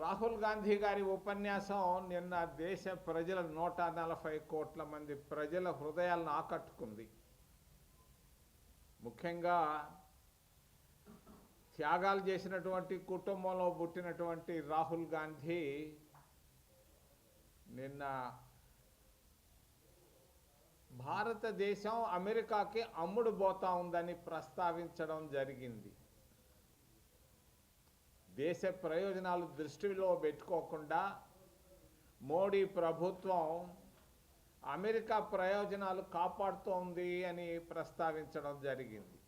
రాహుల్ గాంధీ గారి ఉపన్యాసం నిన్న దేశ ప్రజల నూట నలభై కోట్ల మంది ప్రజల హృదయాలను ఆకట్టుకుంది. ముఖ్యంగా త్యాగాలు చేసినటువంటి కుటుంబంలో పుట్టినటువంటి రాహుల్ గాంధీ నిన్న భారతదేశం అమెరికాకి అమ్ముడు పోతా ఉందని ప్రస్తావించడం జరిగింది. దేశ ప్రయోజనాలు దృష్టిలో పెట్టుకోకుండా మోడీ ప్రభుత్వం అమెరికా ప్రయోజనాలు కాపాడుతోంది అని ప్రస్తావించడం జరిగింది.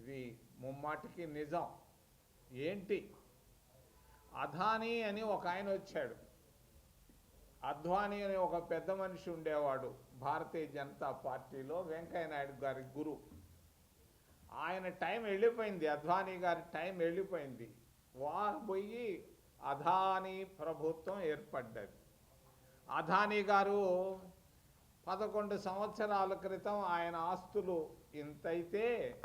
ఇది ముమ్మాటికి నిజం. ఏంటి? అధానీ అని ఒక ఆయన వచ్చాడు. అద్వానీ అనే ఒక పెద్ద మనిషి ఉండేవాడు భారతీయ జనతా పార్టీలో వెంకయ్య నాయుడు గారి గురు ఆయన టైం వెళ్ళిపోయింది అద్వానీ గారి టైం వెళ్ళిపోయింది. వా పోయి అదానీ ప్రభుత్వం ఏర్పడ్డది. అధానీ గారు పదకొండు సంవత్సరాల క్రితం ఆయన ఆస్తులు ఇంతైతే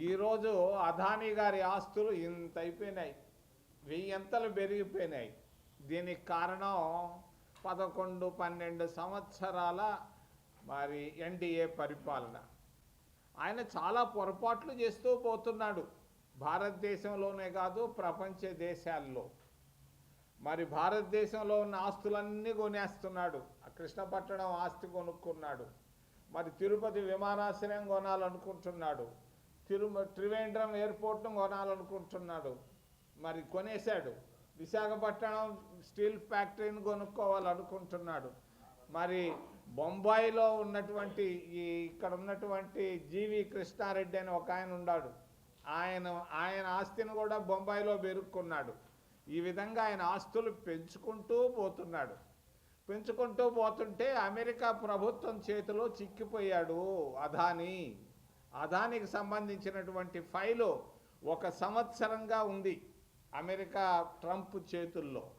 ఈరోజు అధానీ గారి ఆస్తులు ఇంత అయిపోయినాయి వెయ్యంతలు పెరిగిపోయినాయి. దీనికి కారణం పదకొండు పన్నెండు సంవత్సరాల మరి ఎన్డీఏ పరిపాలన. ఆయన చాలా పొరపాట్లు చేస్తూ పోతున్నాడు. భారతదేశంలోనే కాదు ప్రపంచ దేశాల్లో. మరి భారతదేశంలో ఉన్న ఆస్తులన్నీ కొనేస్తున్నాడు. ఆ కృష్ణపట్టణం ఆస్తి కొనుక్కున్నాడు. మరి తిరుపతి విమానాశ్రయం కొనాలనుకుంటున్నాడు. తిరుమ త్రివేంద్రం ఎయిర్పోర్ట్ను కొనాలనుకుంటున్నాడు. మరి కొనేశాడు. విశాఖపట్నం స్టీల్ ఫ్యాక్టరీని కొనుక్కోవాలనుకుంటున్నాడు. మరి బొంబాయిలో ఉన్నటువంటి ఈ ఇక్కడ ఉన్నటువంటి జీవి కృష్ణారెడ్డి అని ఒక ఆయన ఉన్నాడు. ఆయన ఆయన ఆస్తిని కూడా బొంబాయిలో పెరుక్కున్నాడు ఈ విధంగా ఆయన ఆస్తులు పెంచుకుంటూ పోతున్నాడు. పెంచుకుంటూ పోతుంటే అమెరికా ప్రభుత్వం చేతిలో చిక్కిపోయాడు అదాని. అదానికి సంబంధించినటువంటి ఫైలు ఒక సంవత్సరంగా ఉంది అమెరికా ట్రంప్ చేతుల్లో.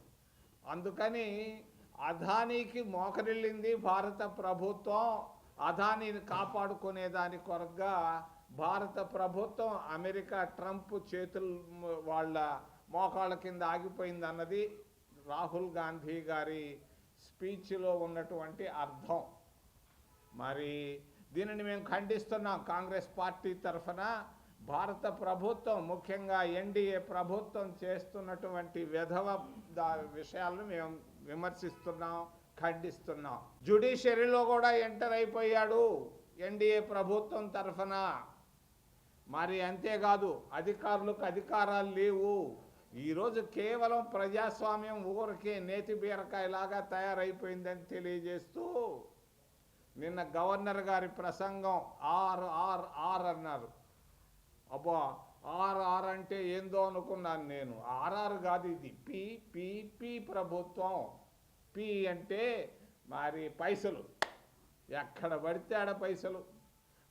అందుకని అదానికి మోకరిల్లింది భారత ప్రభుత్వం. అదానిని కాపాడుకునే దాని కొరగా భారత ప్రభుత్వం అమెరికా ట్రంప్ చేతులు వాళ్ళ మోకాళ్ళ కింద ఆగిపోయింది అన్నది రాహుల్ గాంధీ గారి స్పీచ్లో ఉన్నటువంటి అర్థం. మరి దీనిని మేము ఖండిస్తున్నాం కాంగ్రెస్ పార్టీ తరఫున. భారత ప్రభుత్వం ముఖ్యంగా ఎన్డీఏ ప్రభుత్వం చేస్తున్నటువంటి విధవ దా- విషయాలను మేము విమర్శిస్తున్నాం ఖండిస్తున్నాం. జుడిషియరీలో కూడా ఎంటర్ అయిపోయాడు ఎన్డీఏ ప్రభుత్వం తరఫున. మరి అంతేకాదు అధికారులకు అధికారాలు లేవు. ఈరోజు కేవలం ప్రజాస్వామ్యం ఊరికే నేతి బీరకాయలాగా తయారైపోయిందని తెలియజేస్తూ నిన్న గవర్నర్ గారి ప్రసంగం ఆర్ ఆర్ ఆర్ అన్నారు. అబ్బా ఆర్ ఆర్ అంటే ఏందో అనుకున్నాను నేను. ఆర్ఆర్ కాదు ఇది. పి పి పి ప్రభుత్వం. పి అంటే మరి పైసలు. ఎక్కడ పడితే ఆడ పైసలు.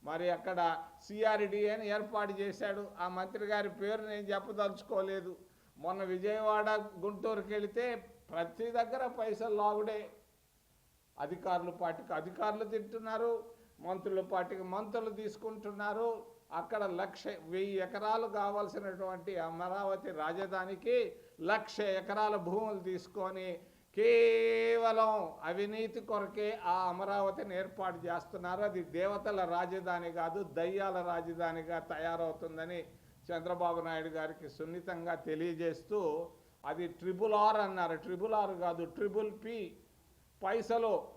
మరి అక్కడ సిఆర్డి అని ఏర్పాటు చేశాడు. ఆ మంత్రి గారి పేరు నేను చెప్పదలుచుకోలేదు. మొన్న విజయవాడ గుంటూరుకి వెళితే ప్రతి దగ్గర పైసలు లాగుడే. అధికారుల పార్టీకి అధికారులు తింటున్నారు మంత్రుల పార్టీకి మంత్రులు తీసుకుంటున్నారు. అక్కడ లక్ష వెయ్యి ఎకరాలు కావాల్సినటువంటి అమరావతి రాజధానికి లక్ష ఎకరాల భూములు తీసుకొని కేవలం అవినీతి కొరకే ఆ అమరావతిని ఏర్పాటు చేస్తున్నారు. అది దేవతల రాజధాని కాదు దయ్యాల రాజధానిగా తయారవుతుందని చంద్రబాబు నాయుడు గారికి సున్నితంగా తెలియజేస్తూ అది ట్రిపుల్ ఆర్ అన్నారు. ట్రిపుల్ ఆర్ కాదు ట్రిపుల్ పి. పైసలు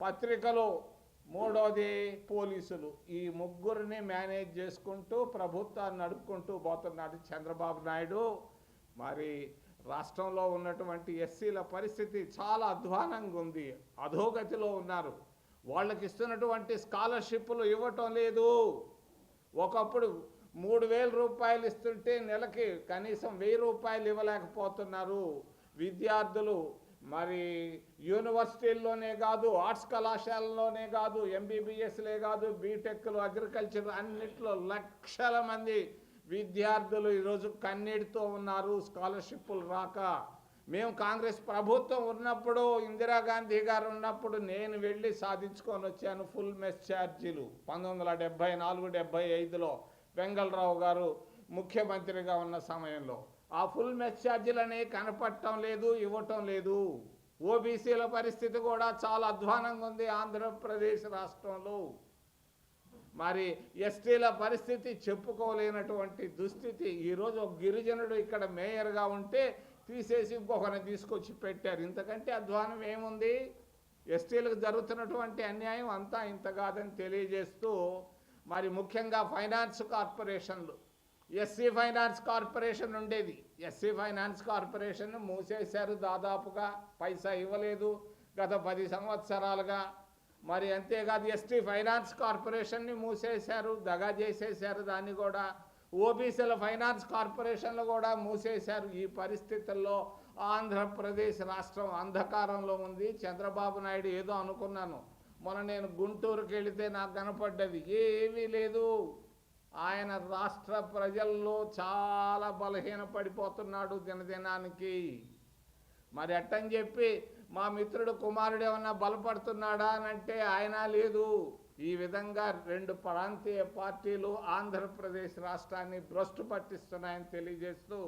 పత్రికలు మూడోది పోలీసులు. ఈ ముగ్గురిని మేనేజ్ చేసుకుంటూ ప్రభుత్వాన్ని నడుపుకుంటూ పోతున్నాడు చంద్రబాబు నాయుడు. మరి రాష్ట్రంలో ఉన్నటువంటి ఎస్సీల పరిస్థితి చాలా అధ్వానంగా ఉంది. అధోగతిలో ఉన్నారు. వాళ్ళకి ఇస్తున్నటువంటి స్కాలర్షిప్లు ఇవ్వటం లేదు. ఒకప్పుడు మూడు వేల రూపాయలు ఇస్తుంటే నెలకి కనీసం వెయ్యి రూపాయలు ఇవ్వలేకపోతున్నారు. విద్యార్థులు మరి యూనివర్సిటీల్లోనే కాదు ఆర్ట్స్ కళాశాలలోనే కాదు ఎంబీబీఎస్లే కాదు బీటెక్లు అగ్రికల్చర్ అన్నిట్లో లక్షల మంది విద్యార్థులు ఈరోజు కన్నీటితో ఉన్నారు స్కాలర్షిప్లు రాక. మేము కాంగ్రెస్ ప్రభుత్వం ఉన్నప్పుడు ఇందిరాగాంధీ గారు ఉన్నప్పుడు నేను వెళ్ళి సాధించుకొని వచ్చాను ఫుల్ మెస్ ఛార్జీలు. పంతొమ్మిది వందల డెబ్బై నాలుగు డెబ్బై ఐదులో వెంగళరావు గారు ముఖ్యమంత్రిగా ఉన్న సమయంలో. ఆ ఫుల్ మెస్ ఛార్జీలు అనేవి కనపడటం లేదు ఇవ్వటం లేదు. ఓబీసీల పరిస్థితి కూడా చాలా అధ్వానంగా ఉంది ఆంధ్రప్రదేశ్ రాష్ట్రంలో. మరి ఎస్టీల పరిస్థితి చెప్పుకోలేనటువంటి దుస్థితి. ఈరోజు ఒక గిరిజనుడు ఇక్కడ మేయర్గా ఉంటే తీసేసి ఇంకొకరిని తీసుకొచ్చి పెట్టారు. ఇంతకంటే అధ్వానం ఏముంది? ఎస్టీలకు జరుగుతున్నటువంటి అన్యాయం అంతా ఇంత కాదని తెలియజేస్తూ మరి ముఖ్యంగా ఫైనాన్స్ కార్పొరేషన్లు. ఎస్సీ ఫైనాన్స్ కార్పొరేషన్ ఉండేది. ఎస్సీ ఫైనాన్స్ కార్పొరేషన్ మూసేశారు దాదాపుగా. పైసా ఇవ్వలేదు. గత పది సంవత్సరాలుగా మరి అంతేకాదు ఎస్టీ ఫైనాన్స్ కార్పొరేషన్ని మూసేశారు దగా చేసేశారు దాన్ని కూడా ఓబీసీల ఫైనాన్స్ కార్పొరేషన్లు కూడా మూసేశారు. ఈ పరిస్థితుల్లో ఆంధ్రప్రదేశ్ రాష్ట్రం అంధకారంలో ఉంది. చంద్రబాబు నాయుడు ఏదో అనుకున్నాను. మొన్న నేను గుంటూరుకి వెళితే నాకు కనపడ్డది. ఏమీ లేదు. ఆయన రాష్ట్ర ప్రజల్లో చాలా బలహీన పడిపోతున్నాడు దినదినానికి. మరి అట్టని చెప్పి మా మిత్రుడు కుమారుడు ఏమన్నా బలపడుతున్నాడా అని అంటే ఆయన లేదు. ఈ విధంగా రెండు ప్రాంతీయ పార్టీలు ఆంధ్రప్రదేశ్ రాష్ట్రాన్ని భ్రష్టు పట్టిస్తున్నాయని తెలియజేస్తూ